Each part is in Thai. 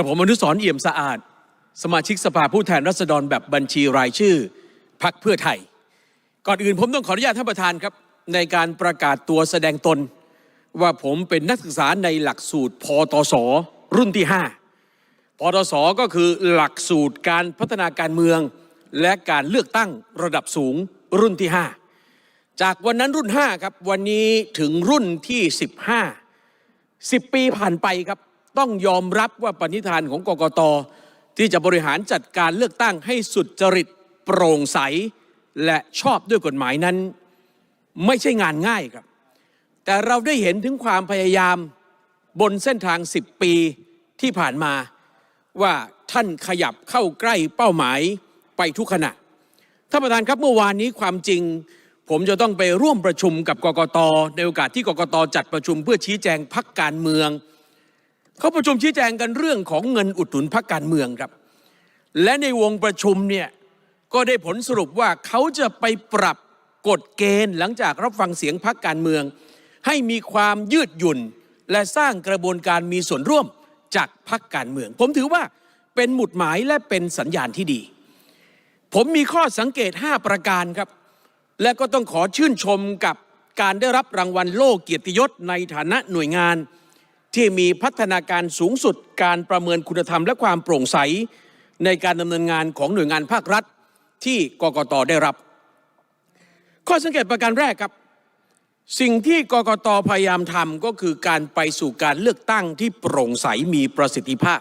ระผมอนุสรเอี่ยมสะอาด สมาชิกสภาผู้แทนราษฎรแบบบัญชีรายชื่อพักเพื่อไทย ก่อนอื่นผมต้องขออนุญาตท่านประธานครับ ในการประกาศตัวแสดงตน ว่าผมเป็นนักศึกษาในหลักสูตรพตสรุ่นที่ 5พตสก็คือหลักสูตรการพัฒนาการเมือง และการเลือกตั้งระดับสูงรุ่นที่ 5 จากวันนั้นรุ่น 5 ครับ วันนี้ถึงรุ่นที่ 15 10 ปีผ่านไปครับ ต้องยอมรับว่าปณิธานของกกตที่จะบริหารจัดการเลือกตั้งให้สุดจริตโปร่งใส และชอบด้วยกฎหมายนั้น ไม่ใช่งานง่ายครับ แต่เราได้เห็นถึงความพยายามบนเส้นทาง 10 ปีที่ผ่านมาว่าท่านขยับเข้าใกล้เป้าหมายไปทุกขณะท่านประธานครับเมื่อวานนี้ความจริง ผมจะต้องไปร่วมประชุมกับกกตในโอกาสที่กกตจัดประชุมเพื่อชี้แจงพักการเมือง เขาประชุมชี้แจงกันเรื่องของเงินอุดหนุนพักการเมืองครับ และในวงประชุมเนี่ยก็ได้ผลสรุปว่าเขาจะไปปรับกฎเกณฑ์หลังจากรับฟังเสียงพักการเมือง ให้มีความยืดหยุ่น และสร้างกระบวนการมีส่วนร่วมจากพักการเมือง ผมถือว่าเป็นหมุดหมายและเป็นสัญญาณที่ดี ผมมีข้อสังเกต 5 ประการครับ และก็ต้องขอชื่นชมกับการได้รับรางวัลโลกเกียรติยศในฐานะหน่วยงาน ที่มีพัฒนาการสูงสุดการประเมินคุณธรรมและความโปร่งใส ในการดำเนินงานของหน่วยงานภาครัฐที่กกตได้รับ ข้อสังเกตประการแรกครับ สิ่งที่กกตพยายามทำก็คือการไปสู่การเลือกตั้งที่โปร่งใสมีประสิทธิภาพ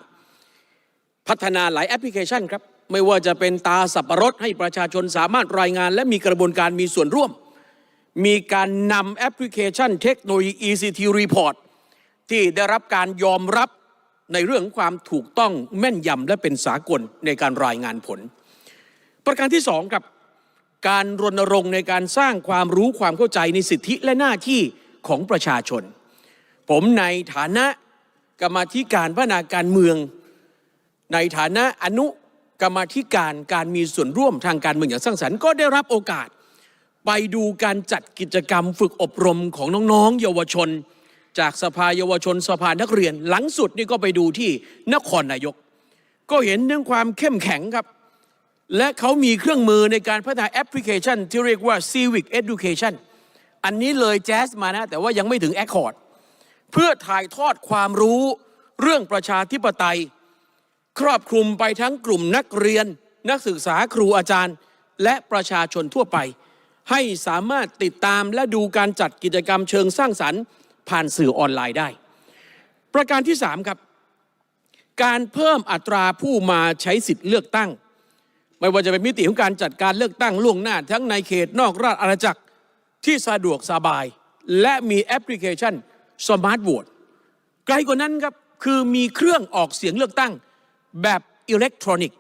พัฒนาหลายแอปพลิเคชันครับ ไม่ว่าจะเป็นตาสับปะรดให้ประชาชนสามารถรายงาน และมีกระบวนการมีส่วนร่วม มีการนำแอปพลิเคชันเทคโนโลยี ECT Report ที่ได้รับการยอมรับในเรื่องความถูกต้องแม่นยำและเป็นสากลในการรายงานผล ประการที่สองครับการรณรงค์ในการสร้างความรู้ความเข้าใจในสิทธิและหน้าที่ของประชาชน ผมในฐานะกรรมธิการพัฒนาการเมือง ในฐานะอนุกรรมธิการการมีส่วนร่วมทางการเมืองอย่างสร้างสรรค์ก็ได้รับโอกาส ไปดูการจัดกิจกรรมฝึกอบรมของน้องๆ เยาวชน จากสภาเยาวชนสภานักเรียน หลังสุดนี่ก็ไปดูที่นครนายก ก็เห็นเรื่องความเข้มแข็งครับ และเขามีเครื่องมือในการพัฒนาแอปพลิเคชัน ที่เรียกว่า Civic Education อันนี้เลยแจ๊สมานะแต่ว่ายังไม่ถึง Accord เพื่อถ่ายทอดความรู้เรื่องประชาธิปไตย ครอบคลุมไปทั้งกลุ่มนักเรียน นักศึกษาครูอาจารย์ และประชาชนทั่วไป ให้สามารถติดตามและดูการจัดกิจกรรมเชิงสร้างสรรค์ ผ่านสื่อออนไลน์ได้ ประการที่ 3 ครับ การเพิ่มอัตราผู้มาใช้สิทธิ์เลือกตั้ง ไม่ว่าจะเป็นมิติของการจัดการเลือกตั้งล่วงหน้า ทั้งในเขตนอกราชอาณาจักรที่สะดวกสบาย และมีแอปพลิเคชันสมาร์ทโหวตไกลกว่านั้นครับคือมีเครื่องออกเสียงเลือกตั้งแบบอิเล็กทรอนิกส์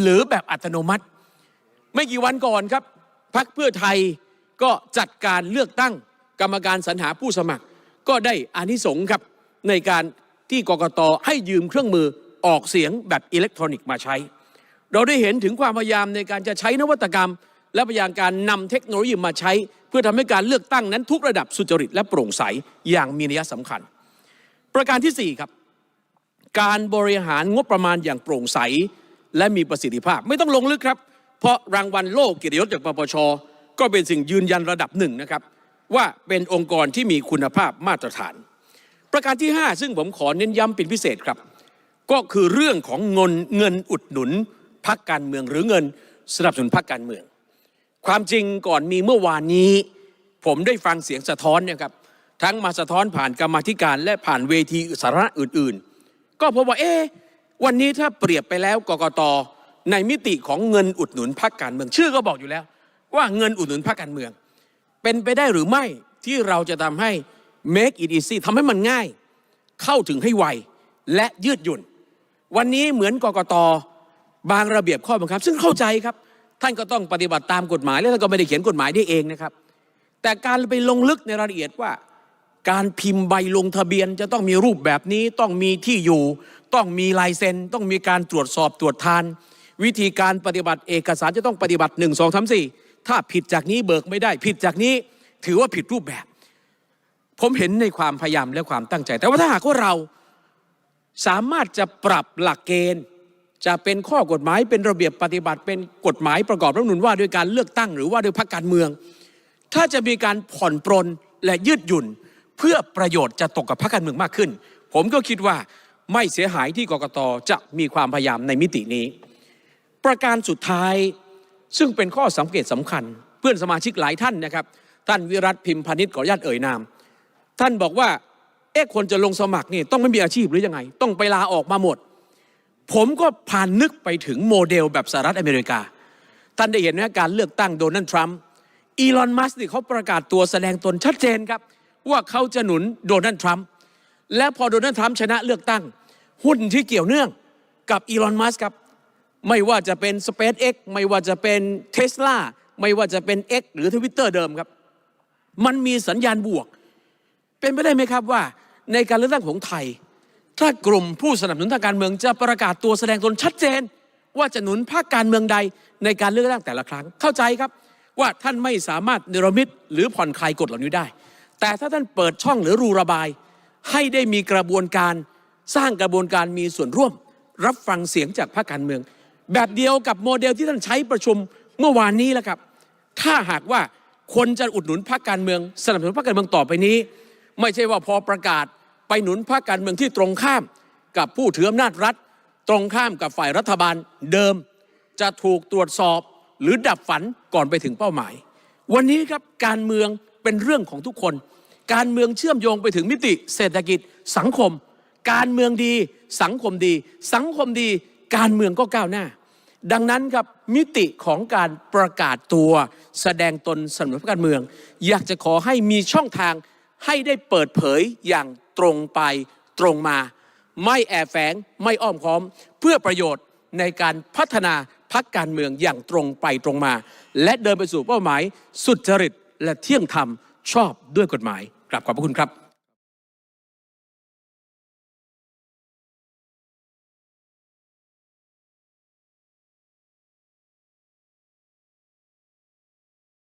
หรือแบบอัตโนมัติ ไม่กี่วันก่อนครับพักเพื่อไทยก็จัดการเลือกตั้งกรรมการสรรหาผู้สมัคร ก็ได้อานิสงส์ครับในการที่กกตให้ยืมเครื่องมือออกเสียงแบบอิเล็กทรอนิกส์มาใช้ เราได้เห็นถึงความพยายามในการจะใช้นวัตกรรม และพยายามการนำเทคโนโลยีมาใช้ เพื่อทำให้การเลือกตั้งนั้นทุกระดับสุจริตและโปร่งใสอย่างมีนัยสำคัญ ประการที่4ครับการบริหารงบประมาณอย่างโปร่งใสและมีประสิทธิภาพ ไม่ต้องลงลึกครับ เพราะรางวัลโลกเกียรติยศจากปปชก็เป็นสิ่งยืนยันระดับหนึ่งนะครับ ว่าเป็นองค์กรที่มีคุณภาพมาตรฐาน ประการที่ 5 ซึ่งผมขอเน้นย้ำเป็นพิเศษครับ ก็คือเรื่องของเงินเงินอุดหนุนพักการเมืองหรือเงินสนับสนุนพักการเมือง ความจริงก่อนมีเมื่อวานนี้ ผมได้ฟังเสียงสะท้อนนี่ยครับทั้งมาสะท้อนผ่านกรรมธิการและผ่านเวทีสาระอื่นๆ ก็พบว่าเอ๊วันนี้ถ้าเปรียบไปแล้วกกตในมิติของเงินอุดหนุนพักการเมืองชื่อก็บอกอยู่แล้ว ว่าเงินอุดหนุนพักการเมือง เป็นไปได้หรือไม่ที่เราจะทำให้ make it easy ทำให้มันง่าย เข้าถึงให้ไว และยืดหยุ่น วันนี้เหมือนกกตบางระเบียบข้อบังคับ ซึ่งเข้าใจครับ ท่านก็ต้องปฏิบัติตามกฎหมาย และท่านก็ไม่ได้เขียนกฎหมายได้เองนะครับ แต่การไปลงลึกในรายละเอียดว่า การพิมพ์ใบลงทะเบียนจะต้องมีรูปแบบนี้ต้องมีที่อยู่ ต้องมีลายเซ็นต้องมีการตรวจสอบตรวจทาน วิธีการปฏิบัติเอกสารจะต้องปฏิบัติ 1 2 3 4 ถ้าผิดจากนี้เบิกไม่ได้ ผิดจากนี้ถือว่าผิดรูปแบบ ผมเห็นในความพยายามและความตั้งใจ แต่ว่าถ้าหากว่าเราสามารถจะปรับหลักเกณฑ์ จะเป็นข้อกฎหมายเป็นระเบียบปฏิบัติ เป็นกฎหมายประกอบรัฐธรรมนูญว่าด้วยการเลือกตั้งหรือว่าด้วยพรรคการเมือง ถ้าจะมีการผ่อนปรนและยืดหยุ่น เพื่อประโยชน์จะตกกับพรรคการเมืองมากขึ้น ผมก็คิดว่าไม่เสียหายที่กกตจะมีความพยายามในมิตินี้ ประการสุดท้าย ซึ่งเป็นข้อสังเกตสำคัญ เพื่อนสมาชิกหลายท่านนะครับ ท่านวิรัตพิมพานิชขออนุญาตเอ่ยนาม ท่านบอกว่าเอ๊ะคนจะลงสมัครนี่ต้องไม่มีอาชีพหรือยังไง ต้องไปลาออกมาหมด ผมก็ผ่านนึกไปถึงโมเดลแบบสหรัฐอเมริกา ท่านได้เห็นไหมการเลือกตั้งโดนัลด์ทรัมป์อีลอนมัสก์นี่เขาประกาศตัวแสดงตนชัดเจนครับ ว่าเขาจะหนุนโดนัลด์ทรัมป์และพอโดนัลด์ทรัมป์ชนะเลือกตั้ง หุ้นที่เกี่ยวเนื่องกับอีลอนมัสก์ครับ ไม่ว่าจะเป็น SpaceX ไม่ว่าจะเป็น Tesla ไม่ว่าจะเป็น X หรือทวิตเตอร์เดิมครับ มันมีสัญญาณบวก เป็นไปได้ไหมครับว่า ในการเลือกตั้งของไทย ถ้ากลุ่มผู้สนับสนุนทางการเมืองจะประกาศตัวแสดงตนชัดเจน ว่าจะหนุนพรรคการเมืองใดในการเลือกตั้งแต่ละครั้งเข้าใจครับ ว่าท่านไม่สามารถเนรมิตหรือผ่อนคลายกฎเหล่านี้ได้ แต่ถ้าท่านเปิดช่องหรือรูระบาย ให้ได้มีกระบวนการสร้างกระบวนการมีส่วนร่วม รับฟังเสียงจากพรรคการเมือง แบบเดียวกับโมเดลที่ท่านใช้ประชุมเมื่อวานนี้แหละครับ ถ้าหากว่าคนจะอุดหนุนพรรคการเมือง สนับสนุนพรรคการเมืองต่อไปนี้ ไม่ใช่ว่าพอประกาศไปหนุนพรรคการเมืองที่ตรงข้าม กับผู้ถืออำนาจรัฐ ตรงข้ามกับฝ่ายรัฐบาลเดิม จะถูกตรวจสอบหรือดับฝันก่อนไปถึงเป้าหมาย วันนี้ครับการเมืองเป็นเรื่องของทุกคน การเมืองเชื่อมโยงไปถึงมิติ เศรษฐกิจสังคม การเมืองดี สังคมดี สังคมดี การเมืองก็ก้าวหน้า ดังนั้นครับมิติของการประกาศตัวแสดงตนสนับสนุนพรรคการเมือง อยากจะขอให้มีช่องทางให้ได้เปิดเผยอย่างตรงไปตรงมา ไม่แอบแฝงไม่อ้อมค้อม เพื่อประโยชน์ในการพัฒนาพักการเมืองอย่างตรงไปตรงมา และเดินไปสู่เป้าหมาย สุจริตและเที่ยงธรรมชอบด้วยกฎหมายกราบขอบพระคุณครับ